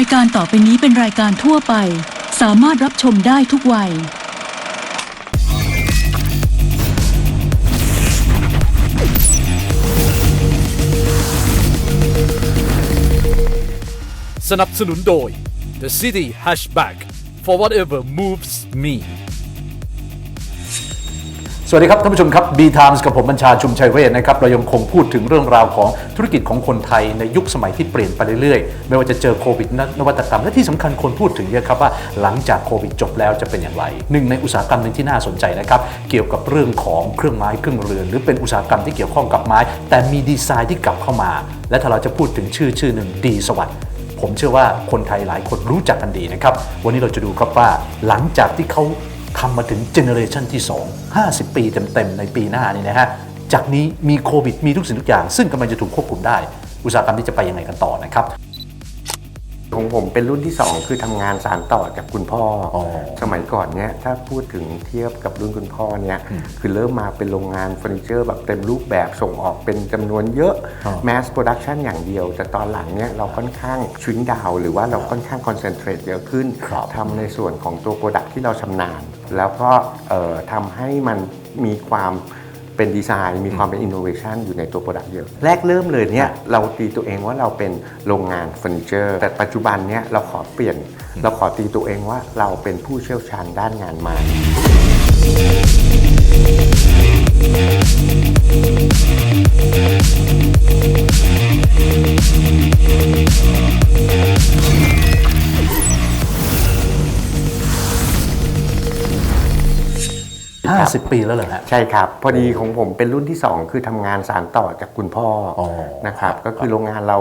ายการต่อไปนี้เป็นรายการทั่วไป สามารถรับชมได้ทุกวัย สนับสนุนโดย The City Hatchback for whatever moves me สวัสดีครับท่านผู้ชมครับ B Times กับผมบัญชาชุมชัยเวชนะครับเรายังคงพูดถึงเรื่องราวของธุรกิจของคนไทยในยุคสมัยที่เปลี่ยนไปเรื่อยๆ ไม่ว่าจะเจอโควิดนวัตกรรม และที่สำคัญคนพูดถึงเยอะครับว่าหลังจากโควิดจบแล้วจะเป็นอย่างไร หนึ่งในอุตสาหกรรมหนึ่งที่น่าสนใจนะครับเกี่ยวกับเรื่องของเครื่องไม้เครื่องเรือน หรือเป็นอุตสาหกรรมที่เกี่ยวข้องกับไม้ แต่มีดีไซน์ที่กลับเข้ามา และถ้าเราจะพูดถึงชื่อชื่อหนึ่งดีสวัสดิ์ผมเชื่อว่าคนไทยหลายคนรู้จักกันดีนะครับวันนี้เราจะดูครับว่าหลังจากที่เขา ทำมาถึงเจเนอเรชันที่ 2 50 ปีเต็ม ๆ ในปีหน้านี่นะฮะ จากนี้มีโควิดมีทุกสิ่งทุกอย่าง ซึ่งกำลังจะถูกควบคุมได้ อุตสาหกรรมที่จะไปยังไงกันต่อนะครับของผมเป็นรุ่นที่ 2 คือทำงานสารต่อจากคุณพ่อออสมัยก่อนเนี่ยถ้าพูดถึงเทียบกับรุ่นคุณพ่อเนี่ยคือเริ่มมาเป็นโรงงานเฟอร์นิเจอร์แบบเต็มรูปแบบส่งออกเป็นจำนวนเยอะอ๋อแมสโปรดักชันอย่างเดียว แต่ตอนหลังเนี่ยเราค่อนข้างชิงดาว หรือว่าเราค่อนข้างคอนเซนเทรตเยอะขึ้นครับทำในส่วนของตัวโปรดักที่เราชำนาญ แล้วก็เอ่อทำให้มันมีความเป็นดีไซน์ มีความเป็นอินโนเวชันอยู่ในตัวโปรดักต์เยอะ แรกเริ่มเลยเนี่ยเราตีตัวเองว่าเราเป็นโรงงานเฟอร์นิเจอร์แต่ปัจจุบันเนี่ยเราขอเปลี่ยน เราขอตีตัวเองว่าเราเป็นผู้เชี่ยวชาญด้านงานไม้ 50 ปีแล้วเหรอฮะ ใช่ครับ พอดีของผมเป็นรุ่นที่ 2 คือทำงานสารต่อจากคุณพ่อออนะครับ ก็คือโรงงานเรา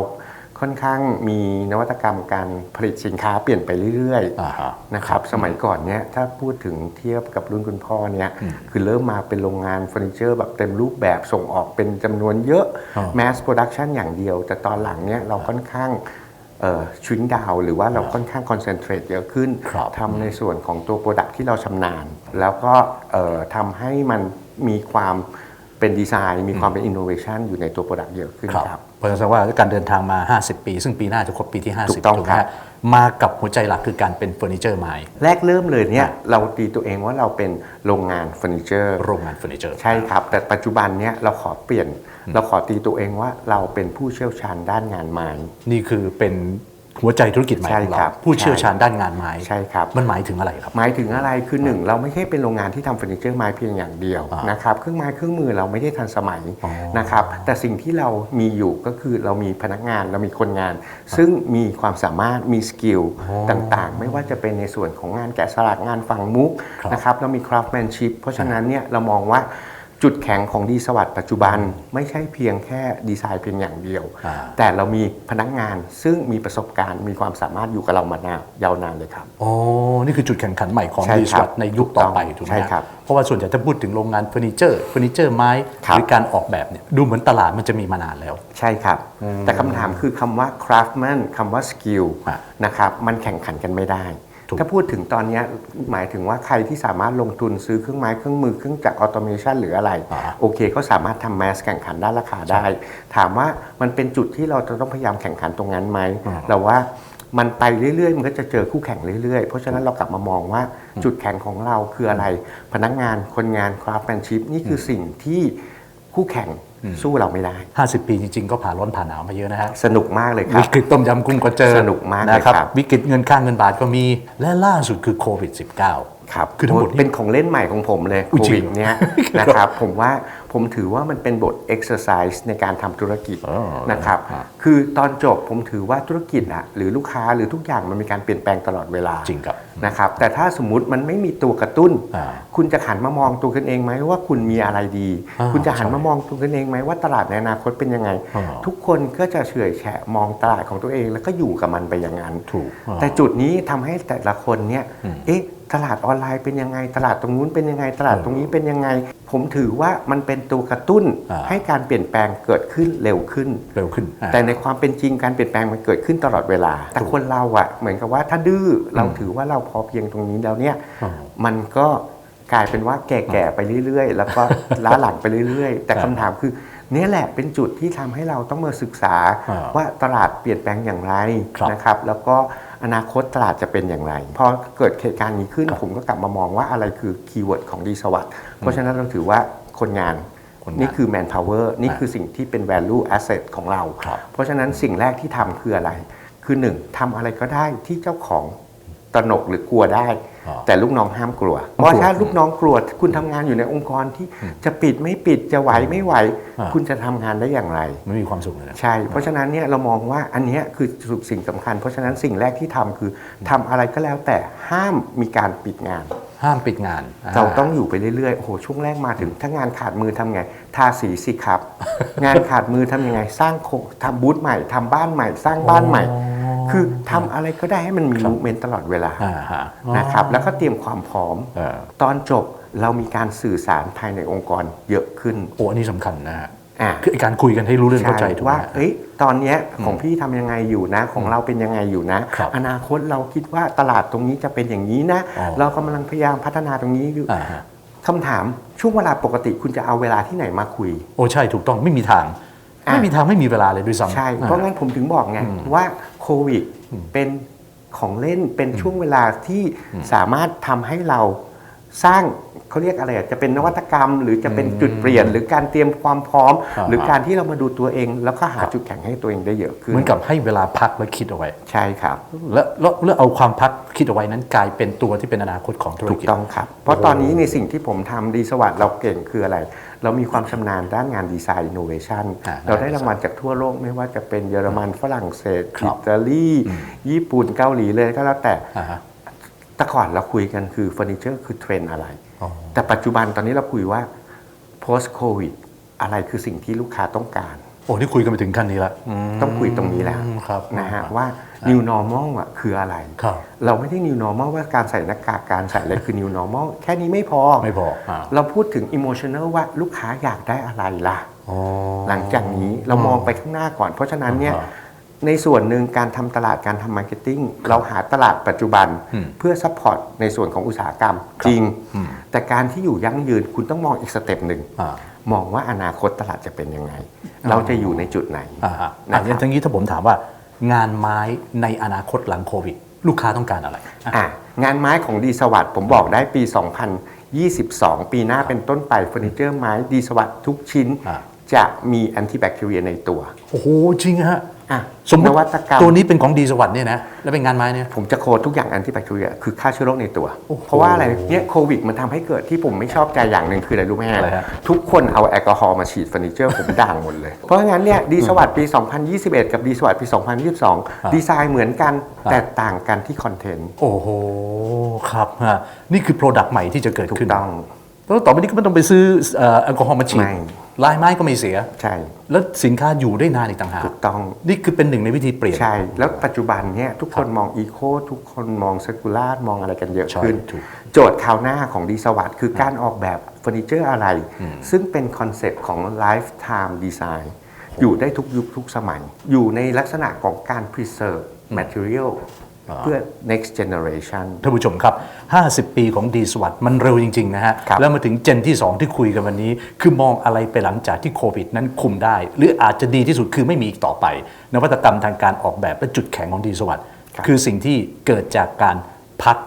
ค่อนข้างมีนวัตกรรมการผลิตสินค้าเปลี่ยนไปเรื่อยอ่าฮะ ๆนะครับสมัยก่อนเนี่ยถ้าพูดถึงเทียบกับรุ่นคุณพ่อเนี่ยคือเริ่มมาเป็นโรงงานเฟอร์นิเจอร์แบบเต็มรูปแบบส่งออกเป็นจำนวนเยอะ อ๋อแมสโปรดักชันอย่างเดียว แต่ตอนหลังเนี่ยเราค่อนข้าง ชิงดาว หรือว่าเราค่อนข้างคอนเซนเทรตเยอะขึ้นครับทำในส่วนของตัวโปรดักที่เราชำนาญ แล้วก็เอ่อทำให้มันมีความเป็นดีไซน์ มีความเป็นอินโนเวชันอยู่ในตัวโปรดักเยอะขึ้นครับครับเพราะฉะนั้นว่าการเดินทางมา 50 ปี ซึ่งปีหน้าจะครบปีที่ 50ถูกต้องไหมครัฮะบมากับหัวใจหลักคือการเป็นเฟอร์นิเจอร์ไม้แรกเริ่มเลยเนี่ยเราตีตัวเองว่าเราเป็นโรงงานเฟอร์นิเจอร์โรงงานเฟอร์นิเจอร์ใช่ครับ แต่ปัจจุบันเนี่ยเราขอเปลี่ยน เราขอตีตัวเองว่าเราเป็นผู้เชี่ยวชาญด้านงานไม้นี่คือเป็นหัวใจธุรกิจใหม่ใช่ของครัเราบผู้เชี่ยวชาญด้านงานไม้ใช่ครับมันหมายถึงอะไรครับ หมายถึงอะไรคือหนึ่งเราไม่ใช่เป็นโรงงานที่ทำเฟอร์นิเจอร์ไม้เพียงอย่างเดียวอ่านนะครับเครื่องไม้เครื่องมือเราไม่ได้ทันสมัยอ๋อนะครับแต่สิ่งที่เรามีอยู่ก็คือเรามีพนักงานเรามีคนงาน ซึ่งมีความสามารถมีสกิลต่างๆ ไม่ว่าจะเป็นในส่วนของงานแกะสลักงานฝังมุกครับนะครับเรามีคราฟแมนชิพเพราะฉะนั้นเนี่ยเรามองว่า จุดแข็งของดีสวัสด์ปัจจุบันไม่ใช่เพียงแค่ดีไซน์เพียงอย่างเดียวอ่าแต่เรามีพนักงานซึ่งมีประสบการณ์มีความสามารถอยู่กับเรามานานยาวนานเลยครับอ๋อนี่คือจุดแข่งขันใหม่ของใช่ดีสครัวับตในยุคต่อไปถูถูกกไหต้มองใช่ครับเพราะว่าส่วนใหญ่ถ้าพูดถึงโรงงานเฟอร์นิเจอร์เฟอร์นิเจอร์ไม้ครับหรือการออกแบบเนี่ยดูเหมือนตลาดมันจะมีมานานแล้ว ใช่ครับ แต่คำถามคือคำว่า craftsman คำว่า skill อะนะครับมันแข่งขันกันไม่ได้ ถูกถ้าพูดถึงตอนเนี้ยหมายถึงว่าใครที่สามารถลงทุนซื้อเครื่องไม้เครื่องมือเครื่องจักรออโตเมชันหรืออะไรอ่าโอเคก็สามารถทำแมสแข่งขันด้านราคาได้ ถามว่ามันเป็นจุดที่เราจะต้องพยายามแข่งขันตรงนั้นไหมเราว่ามันไปเรื่อยๆ มันก็จะเจอคู่แข่งเรื่อยๆ เพราะฉะนั้นเรากลับมามองว่าจุดแข่งของเราคืออะไร พนักงานคนงานคราฟแมนชิพนี่คือสิ่งที่คู่แข่ง สู้เราไม่ได้ 50 ปีจริงๆ ก็ผ่านร้อนผ่านหนาวมาเยอะนะฮะสนุกมากเลยครัวิบกฤตต้มยำกุ้งก็เจอสนุกมากเลยนะครับครับ วิกฤตเงินค่าเงินบาทก็มีและล่าสุดคือโควิด -19 ครับคือทั้งหมดเป็นของเล่นใหม่ของผมเลยอุ๊โคยจริวิงดเนี้ยนะครับผมว่าผมถือว่ามันเป็นบท exercise ในการทำธุรกิจอ๋อนะครับอ่าคือตอนจบผมถือว่าธุรกิจอะหรือลูกค้าหรือทุกอย่างมันมีการเปลี่ยนแปลงตลอดเวลาจริงครับนะครับแต่ถ้าสมมุติมันไม่มีตัวกระตุ้นอ่าคุณจะหันมามองตัวคุณเองไหมว่าคุณมีอะไรดีอ่าคุณจะหันใช่มามองตัวคุณเองไหมว่าตลาดในอนาคตเป็นยังไงอ่าทุกคนก็จะเฉื่อยแฉะมองตลาดของตัวเองแล้วก็อยู่กับมันไปอย่างนั้นถูกอ่าแต่จุดนี้ทำให้แต่ละคนเนี่ยเอ๊ะ ตลาดออนไลน์เป็นยังไง ตลาดตรงนู้นเป็นยังไง ตลาดตรงนี้เป็นยังไง ผมถือว่ามันเป็นตัวกระตุ้นอ่าให้การเปลี่ยนแปลงเกิดขึ้นเร็วขึ้นเร็วขึ้นอ่าแต่ในความเป็นจริงการเปลี่ยนแปลงมันเกิดขึ้นตลอดเวลา แต่คนเราอะเหมือนกับว่าถ้าดื้อเราถือว่าเราพอเพียงตรงนี้แล้วเนี่ยอ๋อมันก็กลายเป็นว่าแก่ๆไปเรื่อย ๆ แล้วก็ล้าหลังไปเรื่อย ๆ แต่คำถามคือเนี่ยแหละเป็นจุดที่ทำให้เราต้องมาศึกษาอ่าว่าตลาดเปลี่ยนแปลงอย่างไรครับนะครับ แล้วก็ อนาคตตลาดจะเป็นอย่างไร พอเกิดเหตุการณ์นี้ขึ้นผมก็กลับมามองว่าอะไรคือคีย์เวิร์ดของดีสวัสด์เพราะฉะนั้นเราถือว่าคนงานคนงานนี่คือ manpower นี่คือสิ่งที่เป็น value asset ของเราครับเพราะฉะนั้นสิ่งแรกที่ทำคืออะไร คือหนึ่งทำอะไรก็ได้ที่เจ้าของ ตระหนกหรือกลัวได้อ๋อแต่ลูกน้องห้ามกลัว เพกลัวราะถ้าลูกน้องกลัวคุณทำงานอยู่ในองค์กรที่จะปิดไม่ปิดจะไหวไม่ไหวอ่าคุณจะทำงานได้อย่างไรไม่มีความสุขเลยนะใช่ เพราะฉะนั้นเนี่ยเรามองว่าอันเนี้ยคือสิ่งสำคัญ เพราะฉะนั้นสิ่งแรกที่ทำคือทำอะไรก็แล้วแต่ห้ามมีการปิดงาน ห้ามปิดงาน เราต้องอยู่ไปเรื่อยๆโอ้โหช่วงแรกมาถึงถ้างานขาดมือทำไงทาสีสิครับ งานขาดมือทำยังไง สร้างโครงทำบูธใหม่ทำบ้านใหม่ สร้างบ้านใหม่ คือทำอะไรก็ได้ให้มันมีมูเมนต์ตลอดเวลาอ่าฮะนะครับแล้วก็เตรียมความพร้อมเออตอนจบเรามีการสื่อสารภายในองค์กรเยอะขึ้นโอ้อันนี้สำคัญนะฮะอ่าคือไอ้การคุยกันให้รู้เรื่องเข้าใจถูกไหมว่าฮะเอ้ยตอนเนี้ยของพี่ทำยังไงอยู่นะ ของเราเป็นยังไงอยู่นะครับอนาคตเราคิดว่าตลาดตรงนี้จะเป็นอย่างนี้นะอ๋อเรากำลังพยายามพัฒนาตรงนี้อยู่อ่าฮะคำถามช่วงเวลาปกติคุณจะเอาเวลาที่ไหนมาคุย โอ้ใช่ถูกต้องไม่มีทางอะไม่มีทางไม่มีเวลาเลยด้วยซ้ำใช่เพราะงั้นผมถึงบอกไงว่าโค วิดเป็นของเล่นเป็นช่วงเวลาที่สามารถทำให้เรา สร้างเขาเรียกอะไรอะจะเป็นนวัตกรรม หรือจะเป็นจุดเปลี่ยน หรือการเตรียมความพร้อมอ่าหรือการที่เรามาดูตัวเอง แล้วก็หาจุดแข็งให้ตัวเองได้เยอะขึ้นเหมือนกับให้เวลาพักและคิดเอาไว้ ใช่ครับ แล้วแล้วแล้วเอาความพักคิดเอาไว้นั้นกลายเป็นตัวที่เป็นอนาคตของธุรถูกกิจต้องครับ เพราะตอนนี้ในสิ่งที่ผมทำดีสวัสดิ์เราเก่งคืออะไร เรามีความชำนาญด้านงานดีไซน์อินโนเวชันอ่าเราได้รางวัลจากทั่วโลกไม่ว่าจะเป็นเยอรมันฝรั่งเศสครับอิตาลีญี่ปุ่นเกาหลีเลยก็แล้วแต่อ่าฮะ แต่ก่อนเราคุยกันคือเฟอร์นิเจอร์คือเทรนด์อะไรอ๋อแต่ปัจจุบันตอนนี้เราคุยว่า post covid อะไรคือสิ่งที่ลูกค้าต้องการ โอ้นี่คุยกันไปถึงขั้นนี้ละต้องคุยตรงนี้แล้วอืมครับนะฮะว่า new normal อะคืออะไรครับเราไม่ได้ new normal ว่าการใส่หน้ากากการใส่อะไรคือ new normal แค่นี้ไม่พอไม่พออ่าเราพูดถึง emotional ว่าลูกค้าอยากได้อะไรล่ะอ๋อหลังจากนี้เรามองไปข้างหน้าก่อน เพราะฉะนั้นเนี่ยอ่า ในส่วนหนึ่งการทำตลาดการทำมาร์เก็ตติ้งเราหาตลาดปัจจุบันอืมเพื่อซัพพอร์ตในส่วนของอุตสาหกรรมครับจริงอืมแต่การที่อยู่ยั่งยืนคุณต้องมองอีกสเต็ปหนึ่งอ่ามองว่าอนาคตตลาดจะเป็นยังไง เราจะอยู่ในจุดไหนอ่าฮะนะอะครับอย่างนี้ถ้าผมถามว่างานไม้ในอนาคตหลังโควิด ลูกค้าต้องการอะไรอะอะงานไม้ของดีสวัสด์ผมบอกได้ปี 2022 ปีหน้าเป็นต้นไปเฟอร์นิเจอร์ไม้ดีสวัสด์ทุกชิ้นอ่าจะมีแอนติแบคทีเรียในตัว โอ้โห จริงฮะ อะสมมนติวัตกรรมตัวนี้เป็นของดีสวัสด์เนี่ยนะแล้วเป็นงานไม้เนี่ยผมจะโค้ดทุกอย่างแอนติแบคทีเรียคือฆ่าเชื้อโรคในตัวโอ้โหเพราะว่าอะไรเนี่ยโควิดมันทำให้เกิดที่ผมไม่ชอบใจอย่างหนึ่งคืออะไรรู้ไหมฮะอะไรฮะทุกคนเอาแอลกอฮอล์มาฉีดเฟอร์นิเจอร์ผมด่างหมดเลย เพราะงั้นเนี่ยดีสวัสด์ปี 2021 กับดีสวัสด์ปี 2022 ดีไซน์เหมือนกันแต่ต่างกันที่คอนเทนต์โอ้โหครับฮะนี่คือโปรดักต์ใหม่ที่จะเกิดถูกขึ้นต้องแล้วต่อไปนี้ก็ไม่ต้องไปซื้อเอ่อแอลกอฮอล์มาฉีดไม่ ลายไม้ก็ไม่เสีย ใช่ แล้วสินค้าอยู่ได้นานอีกต่างหากถูกต้อง นี่คือเป็นหนึ่งในวิธีเปลี่ยน ใช่ แล้วปัจจุบันเนี่ยทุกคนมองอีโคทุกคนมองเซคูล่ามองอะไรกันเยอะขึ้นใช่ถูกโจทย์คราวหน้าของดีสวัสด์คือการออกแบบเฟอร์นิเจอร์อะไร ซึ่งเป็นคอนเซปต์ของ Lifetime Design อยู่ได้ทุกยุคทุกสมัย อยู่ในลักษณะของการ preserve material เพื่อ next generation ท่านผู้ชมครับ 50 ปีของดีสวัสด์มันเร็วจริง ๆ นะฮะครับแล้วมาถึงเจนที่ 2 ที่คุยกันวันนี้ คือมองอะไรไปหลังจากที่โควิดนั้นคุมได้ หรืออาจจะดีที่สุดคือไม่มีอีกต่อไป นวัตกรรมทางการออกแบบและจุดแข็งของดีสวัสด์ครับคือสิ่งที่เกิดจากการพัก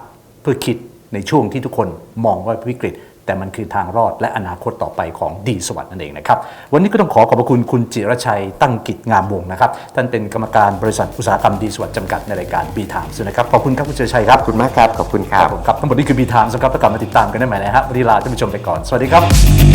เพื่อคิดในช่วงที่ทุกคนมองว่าวิกฤต แต่มันคือทางรอดและอนาคตต่อไปของดีสวัสด์นั่นเองนะครับ วันนี้ก็ต้องขอขอบพระคุณคุณจิรชัยตั้งกิจงามวงศ์นะครับ ท่านเป็นกรรมการบริษัทอุตสาหกรรมดีสวัสด์จำกัดในรายการบีทามนะครับ ขอบคุณครับคุณจิรชัยครับขอบคุณมากครับ ขอบคุณคครัรับบผมครับทั้งหมดนี้คือบีทามสครับแล้วกลับมาติดตามกันได้ใหม่นะฮะวันนี้ลาท่านผู้ชมไปก่อน สวัสดีครับ